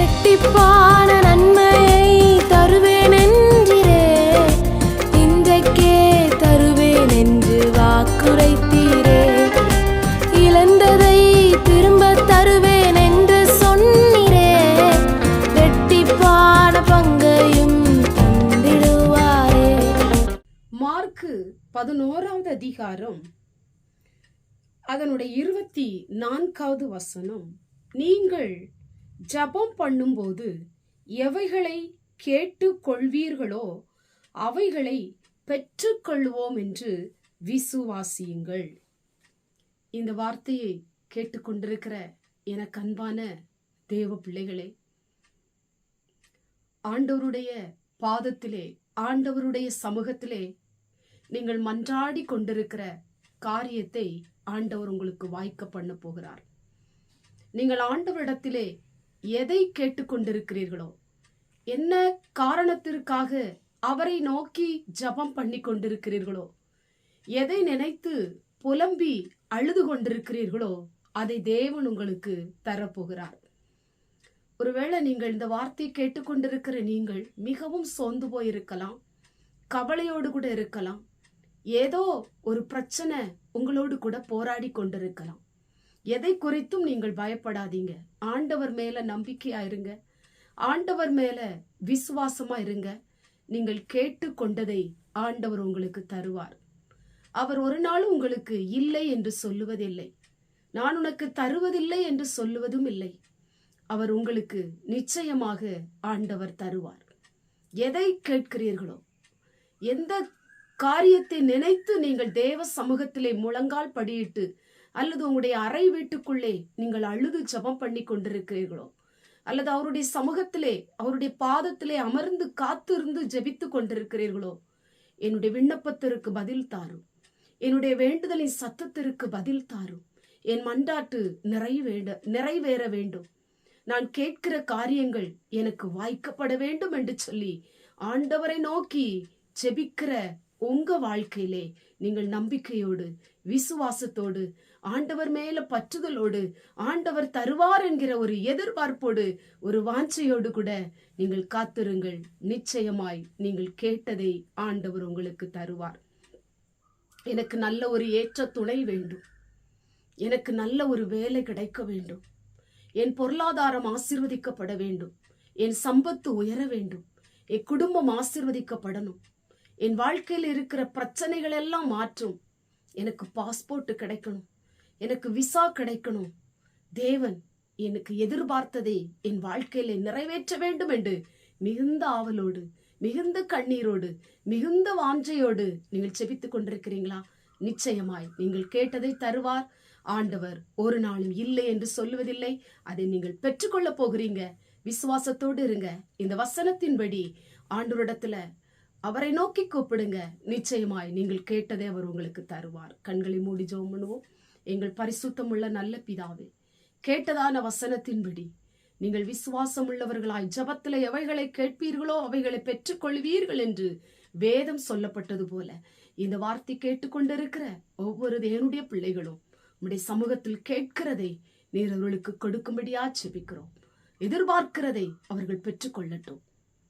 இரட்டிப்பான நன்மையை தருவேன் என்றிரே இன்றைக்கே தருவேன் என்று வாக்குரைத்தீரே. இழந்ததை திரும்ப தருவேன் என்று சொன்னீரே. இரட்டிப்பான பங்கையும் தந்திடுவாரே. மார்க்கு பதினோராவது அதிகாரம். அதனுடைய இருபத்தி நான்காவது வசனம். நீங்கள் ஜெபம் பண்ணும்போது எவைகளை கேட்டு கொள்வீர்களோ அவைகளை பெற்றுக்கொள்வோம் என்று விசுவாசியுங்கள். இந்த வார்த்தையை கேட்டுக்கொண்டிருக்கிற எனக்கு அன்பான தேவ பிள்ளைகளே ஆண்டவருடைய பாதத்திலே ஆண்டவருடைய சமூகத்திலே நீங்கள் மன்றாடி கொண்டிருக்கிற காரியத்தை ஆண்டவர் உங்களுக்கு வாய்க்க பண்ண போகிறார். நீங்கள் ஆண்டவரிடத்திலே எதை கேட்டுக்கொண்டிருக்கிறீர்களோ? என்ன காரணத்திற்காக அவரை நோக்கி ஜெபம் பண்ணி கொண்டிருக்கிறீர்களோ எதை நினைத்து புலம்பி அழுது கொண்டிருக்கிறீர்களோ அதை தேவன் உங்களுக்கு தரப்போகிறார். ஒருவேளை நீங்கள் இந்த வார்த்தையை கேட்டுக்கொண்டிருக்கிற நீங்கள் மிகவும் சோர்ந்து போயிருக்கலாம் கவலையோடு கூட இருக்கலாம் ஏதோ ஒரு பிரச்சனை உங்களோடு கூட போராடி கொண்டிருக்கலாம். எதை குறித்தும் நீங்கள் பயப்படாதீங்க. ஆண்டவர் மேல நம்பிக்கையா இருங்க. ஆண்டவர் மேல விசுவாசமா இருங்க. நீங்கள் கேட்டு கொண்டதை ஆண்டவர் உங்களுக்கு தருவார். அவர் ஒரு நாளும் உங்களுக்கு இல்லை என்று சொல்லுவதில்லை. நான் உனக்கு தருவதில்லை என்று சொல்லுவதும் இல்லை. அவர் உங்களுக்கு நிச்சயமாக ஆண்டவர் தருவார். எதை கேட்கிறீர்களோ எந்த காரியத்தை நினைத்து நீங்கள் தேவ சமூகத்திலே முழங்கால் படியிட்டு அல்லது உங்களுடைய அறை வீட்டுக்குள்ளே நீங்கள் அழுது ஜபம் பண்ணி கொண்டிருக்கிறீர்களோ? அல்லது அவருடைய சமூகத்திலே அவருடைய பாதத்திலே அமர்ந்து காத்திருந்து ஜெபித்து கொண்டிருக்கிறீர்களோ? என்னுடைய விண்ணப்பத்திற்கு பதில் தாரும் என்னுடைய வேண்டுதலின் சத்தத்திற்கு பதில் தாரும் என் மண்டாட்டு நிறைவேண்ட நிறைவேற வேண்டும். நான் கேட்கிற காரியங்கள் எனக்கு வாய்க்கப்பட வேண்டும் என்று சொல்லி ஆண்டவரை நோக்கி ஜெபிக்கிற உங்க வாழ்க்கையிலே நீங்கள் நம்பிக்கையோடு விசுவாசத்தோடு ஆண்டவர் மேல பற்றுதலோடு ஆண்டவர் தருவார் என்கிற ஒரு எதிர்பார்ப்போடு ஒரு வாஞ்சையோடு கூட நீங்கள் காத்திருங்கள். நிச்சயமாய் நீங்கள் கேட்டதை ஆண்டவர் உங்களுக்கு தருவார். எனக்கு நல்ல ஒரு ஏற்ற துணை வேண்டும். எனக்கு நல்ல ஒரு வேலை கிடைக்க வேண்டும். என் பொருளாதாரம் ஆசிர்வதிக்கப்பட வேண்டும். என் சம்பத்து உயர வேண்டும். என் குடும்பம் ஆசிர்வதிக்கப்படணும். என் வாழ்க்கையில் இருக்கிற பிரச்சனைகள் எல்லாம் மாற்றும். எனக்கு பாஸ்போர்ட் கிடைக்கணும். எனக்கு விசா கிடைக்கணும். தேவன் எனக்கு எதிர்பார்த்ததை என் வாழ்க்கையில நிறைவேற்ற வேண்டும் என்று மிகுந்த ஆவலோடு மிகுந்த கண்ணீரோடு மிகுந்த வாஞ்சையோடு நீங்கள் செபித்துக் கொண்டிருக்கிறீங்களா? நிச்சயமாய் நீங்கள் கேட்டதை தருவார். ஆண்டவர் ஒரு நாளும் இல்லை என்று சொல்லுவதில்லை. அதை நீங்கள் பெற்றுக்கொள்ள போகிறீங்க. விசுவாசத்தோடு இருங்க. இந்த வசனத்தின்படி ஆண்டோரிடத்துல அவரை நோக்கி கூப்பிடுங்க. நிச்சயமாய் நீங்கள் கேட்டதை அவர் உங்களுக்கு தருவார். கண்களை மூடி ஜெபம் பண்ணுவோம். எங்கள் பரிசுத்தமுள்ள நல்ல பிதாவே கேட்டதான வசனத்தின்படி நீங்கள் விசுவாசம் உள்ளவர்களாய் ஜபத்தில் எவைகளை கேட்பீர்களோ அவைகளை பெற்றுக்கொள்வீர்கள் என்று வேதம் சொல்லப்பட்டது போல இந்த வார்த்தை கேட்டுக்கொண்டிருக்கிற ஒவ்வொரு தேவனுடைய பிள்ளைகளும் உடைய சமூகத்தில் கேட்கிறதை நீர் அவர்களுக்கு கொடுக்கும்படியா செபிக்கிறோம் எதிர்பார்க்கிறதை அவர்கள் பெற்றுக்கொள்ளட்டும்.